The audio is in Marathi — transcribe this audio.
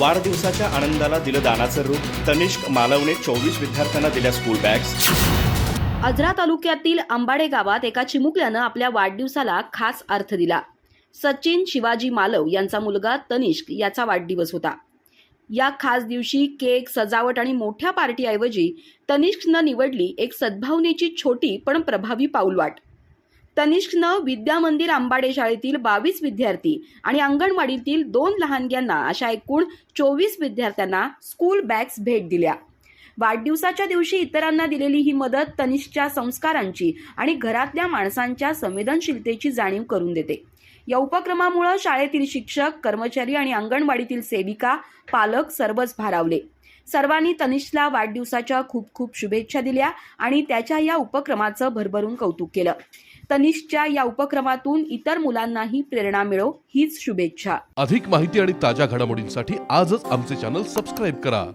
वाढदिवसाच्या आनंदाला दिलं दानाचं रूप तनिष्क मालवने चोवीस विद्यार्थ्यांना दिल्या स्कूल बॅग्स अजरा तालुक्यातील आंबाडे गावात एका चिमुकल्यानं आपल्या वाढदिवसाला खास अर्थ दिला. सचिन शिवाजी मालव यांचा मुलगा तनिष्क याचा वाढदिवस होता. या खास दिवशी केक सजावट आणि मोठ्या पार्टीऐवजी तनिष्कनं निवडली एक सद्भावनेची छोटी पण प्रभावी पाऊलवाट. तनिष्कनं विद्या मंदिर आंबाडे शाळेतील बावीस विद्यार्थी आणि अंगणवाडीतील दोन लहानग्यांना अशा एकूण चोवीस विद्यार्थ्यांना स्कूल बॅग्स भेट दिल्या. वाढदिवसाच्या दिवशी इतरांना दिलेली ही मदत तनिष्कच्या संस्कारांची आणि घरातल्या माणसांच्या संवेदनशीलतेची जाणीव करून देते. या उपक्रमामुळे शाळेतील शिक्षक कर्मचारी आणि अंगणवाडीतील सेविका पालक सर्वच भारावले. सर्वांनी तनिषला वाढदिवसाच्या खूप खूप शुभेच्छा दिल्या आणि त्याच्या या उपक्रमाचं भरभरून कौतुक केलं. तनिषच्या या उपक्रमातून इतर मुलांनाही प्रेरणा मिळो हीच शुभेच्छा. अधिक माहिती आणि ताज्या घडामोडींसाठी आजच आमचे चॅनल सबस्क्राईब करा.